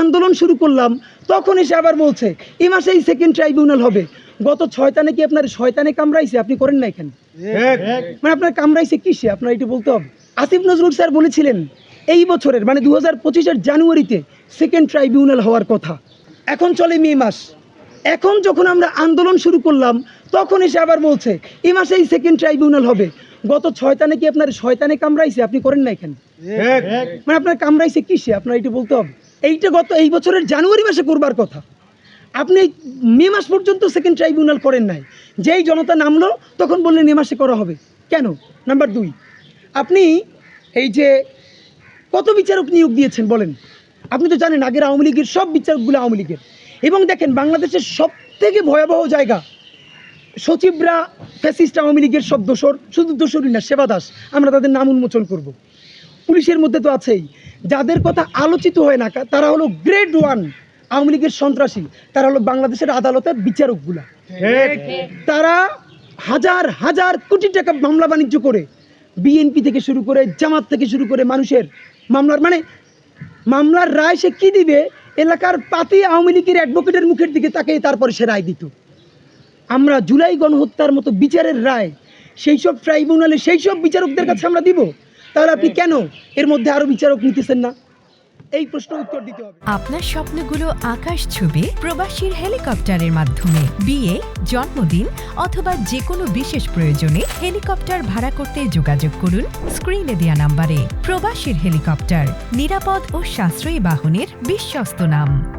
আন্দোলন শুরু করলাম তখন এসে আবার বলছে এ মাসে এই সেকেন্ড ট্রাইব্যুনাল হবে। গত ছয়তানে কি আপনার শয়তানে কামড়াইছে? আপনি করেন না এখানে? মানে আপনার কামড়াইছে কিসে? আপনার এটা বলতে হবে। আসিফ নজরুল স্যার বলেছিলেন এই বছরের মানে দু হাজার পঁচিশের জানুয়ারিতে সেকেন্ড ট্রাইব্যুনাল হওয়ার কথা। এখন চলে মে মাস। এখন যখন আমরা আন্দোলন শুরু করলাম তখন এসে আবার বলছে এ মাসে এই সেকেন্ড ট্রাইব্যুনাল হবে। গত ছয়তানে কি আপনার শয়তানে কামড়াইছে? আপনি করেন না এখানে? মানে আপনার কামড়াইছে কিসে? আপনার এটা বলতে হবে। এইটা গত এই বছরের জানুয়ারি মাসে করবার কথা। আপনি মে মাস পর্যন্ত সেকেন্ড ট্রাইব্যুনাল করেন নাই। যেই জনতা নামলো, তখন বললেন এ মাসে করা হবে। কেন? নাম্বার দুই, আপনি এই যে কত বিচারক নিয়োগ দিয়েছেন বলেন? আপনি তো জানেন আগের আওয়ামী লীগের সব বিচারকগুলো আওয়ামী লীগের। এবং দেখেন বাংলাদেশের সব থেকে ভয়াবহ জায়গা, সচিবরা ফ্যাসিস্ট আওয়ামী লীগের সব দোসর শুধু দোসরই না, সেবা দাস, আমরা তাদের নাম উন্মোচন করব। পুলিশের মধ্যে তো আছেই। যাদের কথা আলোচিত হয় না তারা হলো গ্রেড ওয়ান আওয়ামী লীগের সন্ত্রাসী তারা হলো বাংলাদেশের আদালতের বিচারকগুলা। তারা হাজার হাজার কোটি টাকা মামলা বাণিজ্য করে বিএনপি থেকে শুরু করে জামাত থেকে শুরু করে মানুষের মামলার মানে মামলার রায় সে কী দিবে? এলাকার পাতি আওয়ামী লীগের অ্যাডভোকেটের মুখের দিকে তাকে তারপরে সে রায় দিত। আমরা জুলাই গণহত্যার মতো বিচারের রায় সেই সব ট্রাইব্যুনালে সেই সব বিচারকদের কাছে আমরা দিব? তাহলে আপনি কেন এর মধ্যে আরও বিচারক নিতেছেন না? এই প্রশ্ন উত্তর দিতে হবে। আপনার স্বপ্নগুলো আকাশ ছবি প্রবাসীর হেলিকপ্টারের মাধ্যমে। বিয়ে জন্মদিন অথবা যে কোনো বিশেষ প্রয়োজনে হেলিকপ্টার ভাড়া করতে যোগাযোগ করুন স্ক্রিনে দেয়া নাম্বারে। প্রবাসীর হেলিকপ্টার নিরাপদ ও সাশ্রয়ী বাহনের বিশ্বস্ত নাম।